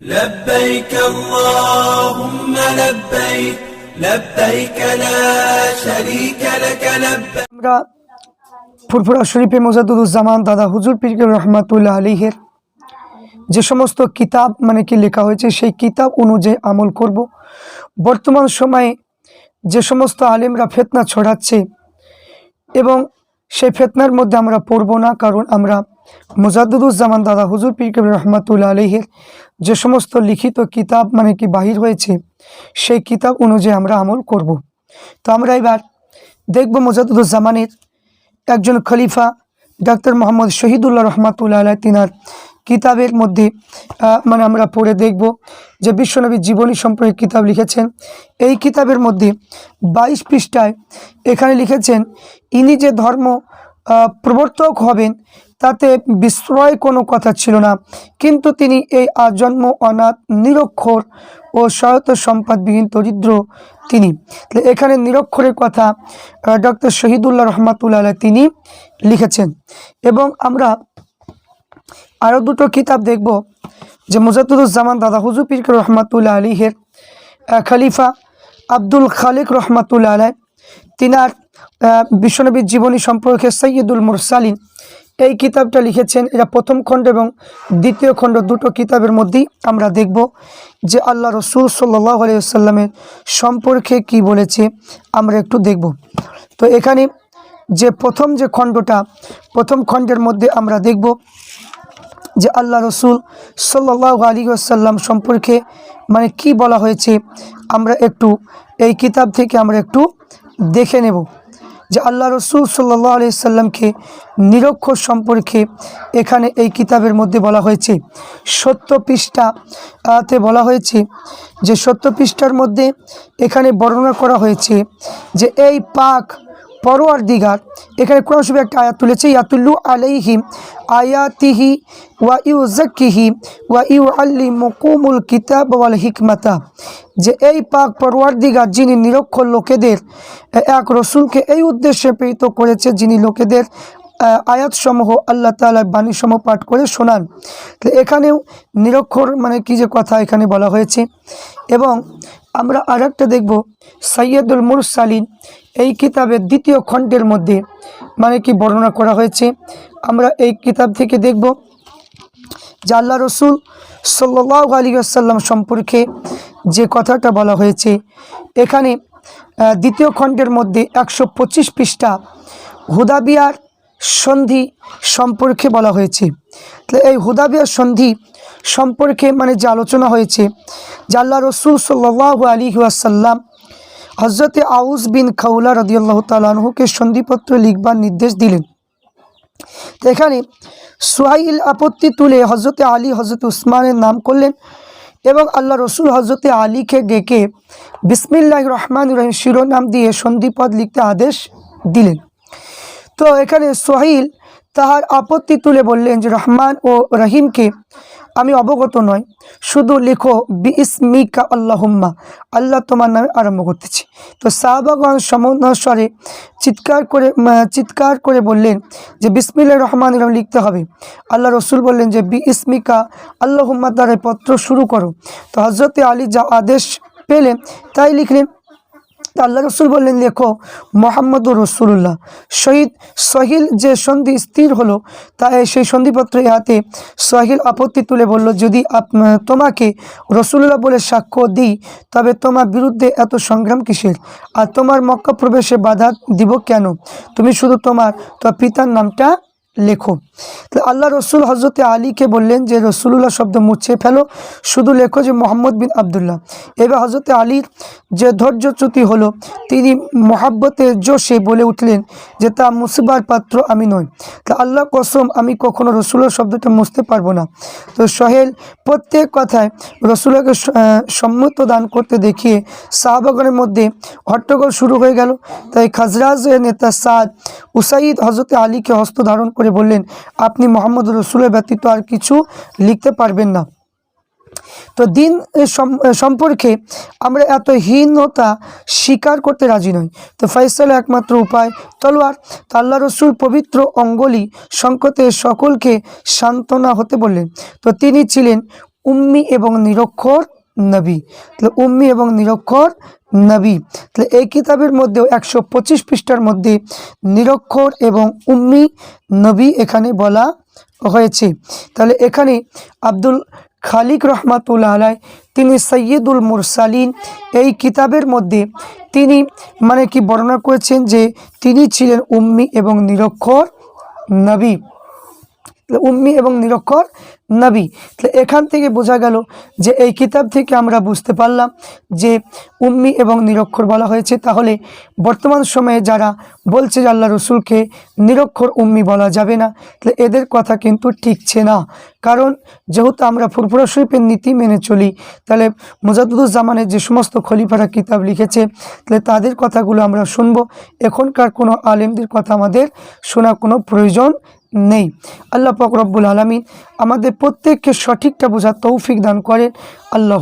لبيك اللهم لبيك لبيك لا شريك لك لبيك আমরা ফুরফুরা শরীফে মোজাদুজ্জামান দাদা হুজুর পীর রহমাতুল্লাহ আলীহের যে সমস্ত কিতাব মানে কি লেখা হয়েছে সেই কিতাব অনুযায়ী আমল করব বর্তমান সময়ে যে সমস্ত আলেমরা ফেতনা ছড়াচ্ছে এবং সেই ফেতনার মধ্যে আমরা পড়ব না কারণ আমরা মুজাদুজ্জামান দাদা হুজুর পীর কবির রহমাতুল্লাহ আলহের যে সমস্ত লিখিত কিতাব মানে কি বাহির হয়েছে, সেই কিতাব অনুযায়ী আমরা আমল করব। তো আমরা এবার দেখব মুজাদুজ্জামানের একজন খলিফা, ডাক্তার মোহাম্মদ শহীদুল্লাহ রহমাতুল্লাহ আলাহ তিনার কিতাবের মধ্যে মানে আমরা পড়ে দেখব যে বিশ্বনবীর জীবনী সম্পর্কে কিতাব লিখেছেন। এই কিতাবের মধ্যে বাইশ পৃষ্ঠায় এখানে লিখেছেন, ইনি যে ধর্ম প্রবর্তক হবেন তাতে বিস্ময় কোনো কথা ছিল না। কিন্তু তিনি এই আজন্ম অনাথ, নিরক্ষর ও সহায়ত সম্পদবিহীন দরিদ্র তিনি। এখানে নিরক্ষরের কথা ডক্টর শহীদুল্লাহ রহমাতুল্লাহ তিনি লিখেছেন। এবং আমরা আরও দুটো কিতাব দেখব, যে মুজাদুজ্জামান দাদা হুজুর পীর রহমাতুল্লাহ আলীহের খলিফা আব্দুল খালিক রহমাতুল্লাহ আলাই তিনার বিশ্বনবীর জীবনী সম্পর্কে সৈয়দুল মুরসালিন এই কিতাবটা লিখেছেন এটা প্রথম খণ্ড এবং দ্বিতীয় খণ্ড দুটো কিতাবের মধ্যেই আমরা দেখব যে আল্লাহ রসুল সাল্লাহ আলিয়াল্লামের সম্পর্কে কি বলেছে, আমরা একটু দেখব। তো এখানে যে প্রথম যে খণ্ডটা, প্রথম খণ্ডের মধ্যে আমরা দেখব যে আল্লাহ রসুল সাল্লাহ আলী আসাল্লাম সম্পর্কে মানে কি বলা হয়েছে, আমরা একটু এই কিতাব থেকে আমরা একটু দেখে নেব। যে আল্লাহ রসুল সাল্লাহ আলি সাল্লামকে নিরক্ষর সম্পর্কে এখানে এই কিতাবের মধ্যে বলা হয়েছে। সত্য পৃষ্ঠাতে বলা হয়েছে যে সত্য পৃষ্ঠার মধ্যে এখানে বর্ণনা করা হয়েছে যে এই পাক পরোয়ার দিগার এখানে কোরআন শরীফে একটা আয়াত তুলেছে, ইয়াতুল্লু আলাইহিম আয়াতিহি ওয়া ইউজাক্কিহি ওয়া ইউ আল্লি মকুমুল কিতাব ওয়াল হিকমাতা। যে এই পাক পরোয়ার দিগার যিনি নিরক্ষর লোকেদের, এক রসুলকে এই উদ্দেশ্যে প্রেরিত করেছে যিনি লোকেদের আয়াতসমূহ আল্লাহ তালার বাণীসমূহ পাঠ করে শোনান। তো এখানেও নিরক্ষর মানে কি যে কথা এখানে বলা হয়েছে। এবং আমরা আর একটা দেখব সৈয়দুল মুরসালিন। এই কিতাবের দ্বিতীয় খণ্ডের মধ্যে মানে কি বর্ণনা করা হয়েছে। আমরা এই কিতাব থেকে দেখব যে আল্লাহ রসুল সাল্লাহ আলী আসাল্লাম সম্পর্কে যে কথাটা বলা হয়েছে, এখানে দ্বিতীয় খণ্ডের মধ্যে একশো পঁচিশ পৃষ্ঠা হুদাবিয়ার সন্ধি সম্পর্কে বলা হয়েছে। তাহলে এই হুদাবিয়ার সন্ধি সম্পর্কে মানে যে আলোচনা হয়েছে, যে আল্লাহ রসুল সাল্লাহ আলী আসাল্লাম হজরতে আউস বিন খাউলা রদিয়াল্লাহ তালাহুকে সন্ধিপত্র লিখবার নির্দেশ দিলেন। এখানে সুহাইল আপত্তি তুলে হজরতে আলী হজরত উসমানের নাম করলেন এবং আল্লাহ রসুল হজরতে আলীকে ডেকে বিসমিল্লাহ রহমান রহিম শিরোনাম দিয়ে সন্ধিপদ লিখতে আদেশ দিলেন। তো এখানে সোহাইল তাহার আপত্তি তুলে বললেন যে রহমান ও রহিমকে আমি অবগত নয় শুধু লিখো বি ইসমিকা আল্লাহুম্মা আল্লাহ তোমার নামে আরম্ভ করতেছি। তো সাহাবাগণ সমন্বরে চিৎকার করে চিৎকার করে বললেন যে বিসমিল্লা রহমান রহিম লিখতে হবে। আল্লাহ রসুল বললেন যে বি ইসমিকা আল্লাহুম্মা দ্বারা পত্র শুরু করো। তো হজরতে আলী যা আদেশ পেলেন, তাই লিখলেন তা আল্লাহ রসুল বললেন লেখো মোহাম্মদুর রসুল্লাহ শহীদ সহিল যে সন্ধি স্থির হলো তাই সেই সন্ধিপত্র হাতে সহিল আপত্তি তুলে বলল, যদি তোমাকে রসুল্লাহ বলে সাক্ষ্য দিই, তবে তোমার বিরুদ্ধে এত সংগ্রাম কিসের? আর তোমার মক্কা প্রবেশে বাধা দিব কেন? তুমি শুধু তোমার তোমার পিতার নামটা লেখো। তো আল্লাহ রসুল হজরতে আলীকে বললেন যে রসুল্লাহ শব্দ মুছে ফেলো, শুধু লেখো যে মোহাম্মদ বিন আবদুল্লাহ। এবার হজরতে আলীর যে ধৈর্যচ্যুতি হলো, তিনি মহাব্বতের জোশে বলে উঠলেন যে, তা মুসিবার পাত্র আমি নই। তা আল্লাহ কসম, আমি কখনো রসুলের শব্দটা মুছতে পারব না। তো সোহেল প্রত্যেক কথায় রসুলকে সম্মত দান করতে দেখিয়ে সাহাবাগণের মধ্যে হট্টগোল শুরু হয়ে গেল। তাই খাজরাজ নেতা সাদ উসাইদ হজরতে আলীকে হস্ত ধারণ করে বললেন, আপনি মোহাম্মদ রসুলের ব্যতীত আর কিছু লিখতে পারবেন না। তো দিন সম্পর্কে আমরা এত হীনতা স্বীকার করতে রাজি নই। তো ফয়সাল একমাত্র উপায়, তলোয়ার, তো আল্লাহ রসুল পবিত্র অঙ্গলি সংকটে সকলকে সান্ত্বনা হতে বললেন। তো তিনি ছিলেন উম্মি এবং নিরক্ষর নবী। তাহলে উম্মি এবং নিরক্ষর নবী। তাহলে এই কিতাবের মধ্যেও একশো পঁচিশ পৃষ্ঠার মধ্যে নিরক্ষর এবং উম্মি নবী এখানে বলা হয়েছে। তাহলে এখানে আব্দুল খালিক রহমাতুল্লাহ আলাই তিনি সৈয়দুল মুরসালিন, এই কিতাবের মধ্যে তিনি মানে কি বর্ণনা করেছেন যে তিনি ছিলেন উম্মি এবং নিরক্ষর নবী। তাহলে উম্মি এবং নিরক্ষর নবী। তাহলে এখান থেকে বোঝা গেল যে এই কিতাব থেকে আমরা বুঝতে পারলাম যে উম্মি এবং নিরক্ষর বলা হয়েছে। তাহলে বর্তমান সময়ে যারা বলছে যে আল্লাহ রসুলকে নিরক্ষর উম্মি বলা যাবে না, তাহলে এদের কথা কিন্তু ঠিকছে না। কারণ যেহেতু আমরা ফুরফুরা শরীফের নীতি মেনে চলি, তাহলে মুজাদুজ্জামানের যে সমস্ত খলিফারা কিতাব লিখেছে, তাহলে তাদের কথাগুলো আমরা শুনব। এখনকার কোনো আলেমদের কথা আমাদের শোনা কোনো প্রয়োজন নেই। আল্লাহ পাক রব্বুল আলমিন আমাদের প্রত্যেককে সঠিকটা বোঝার তৌফিক দান করেন। আল্লাহ